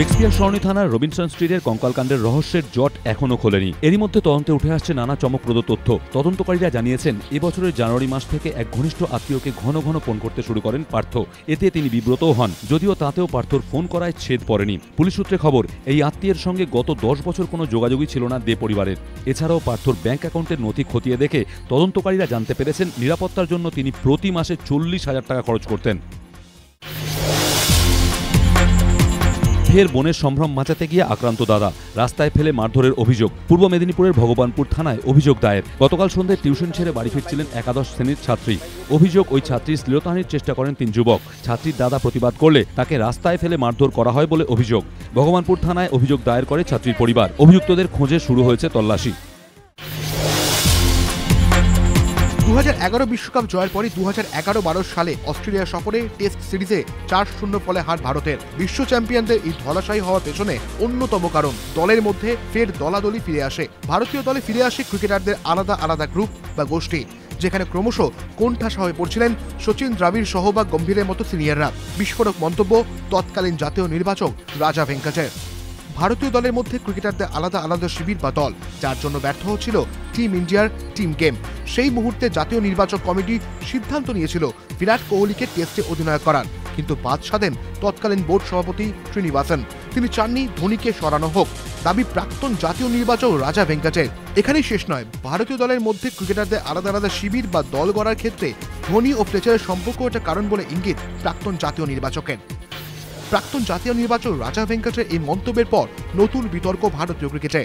Shakespeare সরণি থানার Robinson স্ট্রিটের কঙ্কালকাণ্ডের রহস্যের জট এখনও খোলেনি। এরই মধ্যে তদন্তে উঠে আসছে নানা চমকপ্রদ তথ্য। তদন্তকারীরা জানিয়েছেন, এবছরের জানুয়ারি মাস থেকে এক ঘনিষ্ঠ আত্মীয়কে ঘন ঘন ফোন করতে শুরু করেন পার্থ। এতে তিনি বিব্রতও হন, যদিও তাতেও পার্থর ফোন করায় ছেদ পড়েনি। পুলিশ সূত্রে খবর, এই আত্মীয়ের সঙ্গে গত দশ বছর কোনো যোগাযোগই ছিল না দে পরিবারের। এছাড়াও পার্থর ব্যাংক অ্যাকাউন্টের নথি খতিয়ে দেখে তদন্তকারীরা জানতে পেরেছেন, নিরাপত্তার জন্য তিনি প্রতি মাসে চল্লিশ হাজার টাকা খরচ করতেন। ফের বনের সম্ভ্রম মাচাতে গিয়ে আক্রান্ত দাদা। রাস্তায় ফেলে মারধরের অভিযোগ। পূর্ব মেদিনীপুরের ভগবানপুর থানায় অভিযোগ দায়ের। গতকাল সন্ধ্যায় টিউশন ছেড়ে বাড়ি ফিরছিলেন একাদশ শ্রেণির ছাত্রী। অভিযোগ ওই ছাত্রী শ্লীলতাহানির চেষ্টা করেন তিন যুবক। ছাত্রীর দাদা প্রতিবাদ করলে তাকে রাস্তায় ফেলে মারধর করা হয় বলে অভিযোগ। ভগবানপুর থানায় অভিযোগ দায়ের করে ছাত্রীর পরিবার। অভিযুক্তদের খোঁজে শুরু হয়েছে তল্লাশি। দু বিশ্বকাপ জয়ের পরই দু বারো সালে অস্ট্রেলিয়া সফরে টেস্ট সিরিজে চার শূন্য ফলে হার ভারতের। বিশ্ব চ্যাম্পিয়নদের এই ধলাশায়ী হওয়ার পেছনে অন্যতম কারণ, দলের মধ্যে ফের দলাদলি ফিরে আসে। ভারতীয় দলে ফিরে আসে ক্রিকেটারদের আলাদা আলাদা গ্রুপ বা গোষ্ঠী, যেখানে ক্রমশ কোণঠাসা হয়ে পড়ছিলেন সচিন দ্রাবিড় সহ বা গম্ভীরের মতো সিনিয়ররা। বিস্ফোরক মন্তব্য, তৎকালীন জাতীয় নির্বাচক রাজা ভেঙ্কাচের ভারতীয় দলের মধ্যে ক্রিকেটারদের আলাদা আলাদা শিবির বা দল, যার জন্য ব্যর্থ হচ্ছিল টিম ইন্ডিয়ার টিম গেম সেই মুহূর্তে জাতীয় নির্বাচক কমিটি সিদ্ধান্ত নিয়েছিল বিরাট কোহলিকে টেস্টে অধিনায়ক করার। কিন্তু বাদ সাধেন তৎকালীন বোর্ড সভাপতি শ্রীনিবাসন। তিনি চাননি ধোনিকে সরানো হোক। দাবি প্রাক্তন জাতীয় নির্বাচক রাজা ভেঙ্কাচের। এখানেই শেষ নয়। ভারতীয় দলের মধ্যে ক্রিকেটারদের আলাদা আলাদা শিবির বা দল গড়ার ক্ষেত্রে ধোনি ও প্লেচারের সম্পর্ক একটা কারণ বলে ইঙ্গিত প্রাক্তন জাতীয় নির্বাচকের। প্রাক্তন জাতীয় নির্বাচক রাজা ভেঙ্কটের এই মন্তব্যের পর নতুন বিতর্ক ভারতীয় ক্রিকেটে।